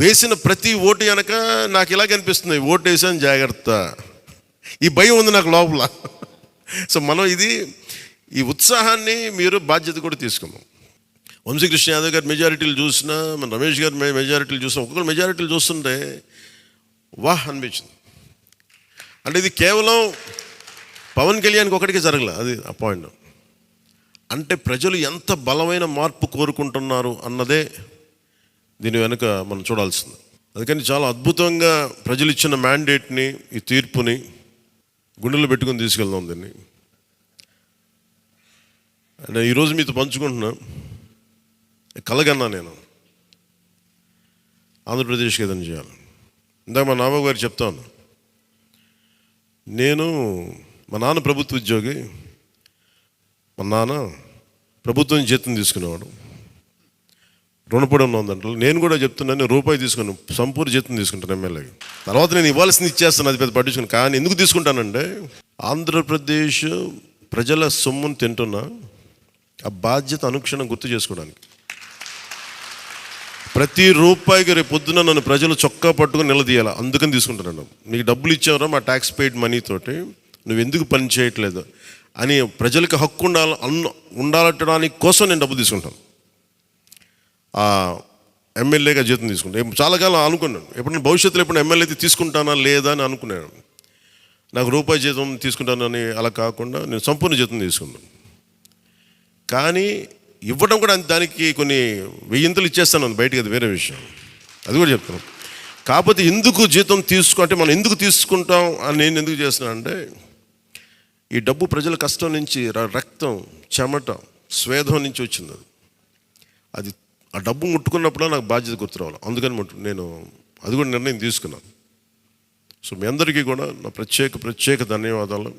వేసిన ప్రతి ఓటు వెనక నాకు ఇలాగ అనిపిస్తుంది ఓటు వేసాను జాగ్రత్త. ఈ భయం ఉంది నాకు లోపల. సో మనం ఇది ఈ ఉత్సాహాన్ని మీరు బాధ్యత కూడా తీసుకున్నాం వంశీకృష్ణ యాదవ్ గారి మెజారిటీలు చూసినా మన రమేష్ గారి మె- మెజారిటీలు చూసినా ఒక్కొక్కరు మెజారిటీలు చూస్తుంటే వాహ్ అనిపించింది. అంటే ఇది కేవలం పవన్ కళ్యాణ్కి ఒకటికి జరగలే అది ఆ పాయింట్ అంటే ప్రజలు ఎంత బలమైన మార్పు కోరుకుంటున్నారు అన్నదే దీని వెనుక మనం చూడాల్సింది. అందుకని చాలా అద్భుతంగా ప్రజలు ఇచ్చిన మ్యాండేట్ని ఈ తీర్పుని గుండెలో పెట్టుకొని తీసుకెళ్దాం దీన్ని. అంటే ఈరోజు మీతో పంచుకుంటున్నా కలగన్నా నేను. ఆంధ్రప్రదేశ్కి ఏదైనా చేయాలి. ఇందాక మా నాన్న గారు చెప్తాను నేను మా నాన్న ప్రభుత్వ ఉద్యోగి మా నాన్న ప్రభుత్వం జీతం తీసుకునేవాడు. రుణపడి ఉన్నదంటే నేను కూడా చెప్తున్నాను నేను రూపాయి తీసుకున్నాను సంపూర్ణ జీతం తీసుకుంటాను ఎమ్మెల్యేకి తర్వాత నేను ఇవ్వాల్సింది ఇచ్చేస్తాను అది పెద్ద పట్టించుకుని. కానీ ఎందుకు తీసుకుంటానంటే ఆంధ్రప్రదేశ్ ప్రజల సొమ్మును తింటున్నా ఆ బాధ్యత అనుక్షణం గుర్తు చేసుకోవడానికి. ప్రతి రూపాయికి రేపు పొద్దున నన్ను ప్రజలు చొక్కా పట్టుకుని నిలదీయాలి? అందుకని తీసుకుంటున్నాను. నీకు డబ్బులు ఇచ్చావరా మా ట్యాక్స్ పెయిడ్ మనీతోటి నువ్వు ఎందుకు పని చేయట్లేదు? అని ప్రజలకు హక్కు ఉండాలి అన్న ఉండాలట్టడానికి కోసం నేను డబ్బు తీసుకుంటాను. ఎమ్మెల్యేగా జీతం తీసుకుంటాను చాలా కాలం అనుకున్నాను. ఎప్పుడైనా భవిష్యత్తులో ఎప్పుడు ఎమ్మెల్యే అయితే తీసుకుంటానా లేదా అని అనుకున్నాను. నాకు రూపాయి జీతం తీసుకుంటానని అలా కాకుండా నేను సంపూర్ణ జీతం తీసుకున్నాను. కానీ ఇవ్వడం కూడా దానికి కొన్ని వెయ్యింతలు ఇచ్చేస్తాను బయటికి అది వేరే విషయం. అది కూడా చెప్తాను కాకపోతే ఎందుకు జీతం తీసుకుంటే మనం ఎందుకు తీసుకుంటాం అని నేను ఎందుకు చేస్తున్నాను అంటే ఈ డబ్బు ప్రజల కష్టం నుంచి రక్తం చెమట స్వేదం నుంచి వచ్చింది అది. అది ఆ డబ్బు ముట్టుకున్నప్పుడు నాకు బాధ్యత గుర్తు రావాలి అందుకని నేను అది కూడా నిర్ణయం తీసుకున్నాను. సో మీ అందరికీ కూడా నా ప్రత్యేక ప్రత్యేక ధన్యవాదాలు.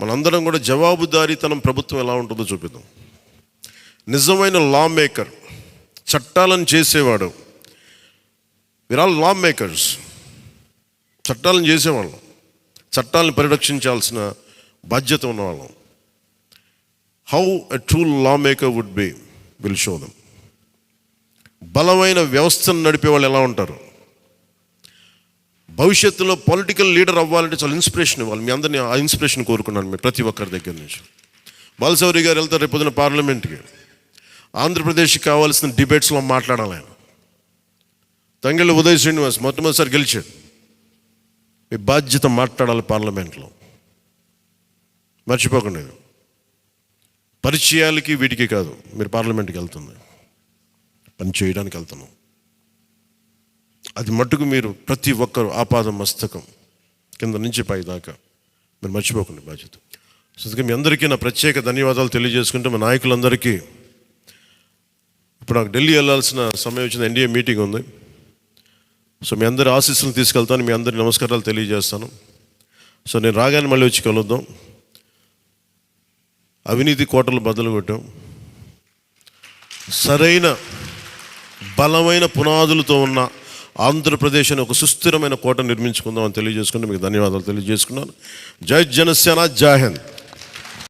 మనందరం కూడా జవాబుదారీతనం ప్రభుత్వం ఎలా ఉంటుందో చూపిద్దాం. నిజమైన లా మేకర్ చట్టాలను చేసేవాడు. వీర్ ఆల్ లా మేకర్స్ చట్టాలను చేసేవాళ్ళం. చట్టాలను పరిరక్షించాల్సిన బాధ్యత ఉన్నవాళ్ళం. How a true lawmaker would be will show them బలమైన వ్యవస్థను నడిపే వాళ్ళు ఎలా ఉంటారు? భవిష్యత్తులో పొలిటికల్ లీడర్ అవ్వాలంటే చాలా ఇన్స్పిరేషన్ ఇవ్వాలి. మీ అందరినీ ఆ ఇన్స్పిరేషన్ కోరుకున్నాను మీరు ప్రతి ఒక్కరి దగ్గర నుంచి. బాలసౌరి గారు వెళ్తారు రేపు పొద్దున పార్లమెంట్కి. ఆంధ్రప్రదేశ్కి కావాల్సిన డిబేట్స్లో మాట్లాడాలి ఆయన. తంగెళ్ళ ఉదయ్ శ్రీనివాస్ మొట్టమొదటిసారి గెలిచాడు. మీ బాధ్యత మాట్లాడాలి పార్లమెంట్లో. మర్చిపోకండి. పరిచయాలకి వీటికి కాదు. మీరు పార్లమెంట్కి వెళ్తుంది. పని చేయడానికి వెళ్తున్నాం. అది మట్టుకు మీరు ప్రతి ఒక్కరు ఆపాద మస్తకం కింద నుంచి పై దాకా. మీరు మర్చిపోకండి బాధ్యత. సో అందుకే మీ అందరికీ నా ప్రత్యేక ధన్యవాదాలు తెలియజేసుకుంటే మా నాయకులందరికీ ఇప్పుడు నాకు ఢిల్లీ వెళ్ళాల్సిన సమయం వచ్చింది. ఎన్డీఏ మీటింగ్ ఉంది. సో మీ అందరి ఆశీస్సులు తీసుకెళ్తాను. మీ అందరి నమస్కారాలు తెలియజేస్తాను. సో నేను రాగానే మళ్ళీ వచ్చి కలుద్దాం. అవినీతి కోటలు బదులు కొట్టాం. సరైన బలమైన పునాదులతో ఉన్న ఆంధ్రప్రదేశ్ అని ఒక సుస్థిరమైన కోట నిర్మించుకుందామని తెలియజేసుకుంటే మీకు ధన్యవాదాలు తెలియజేసుకున్నాను. జై జనసేన జాహింద్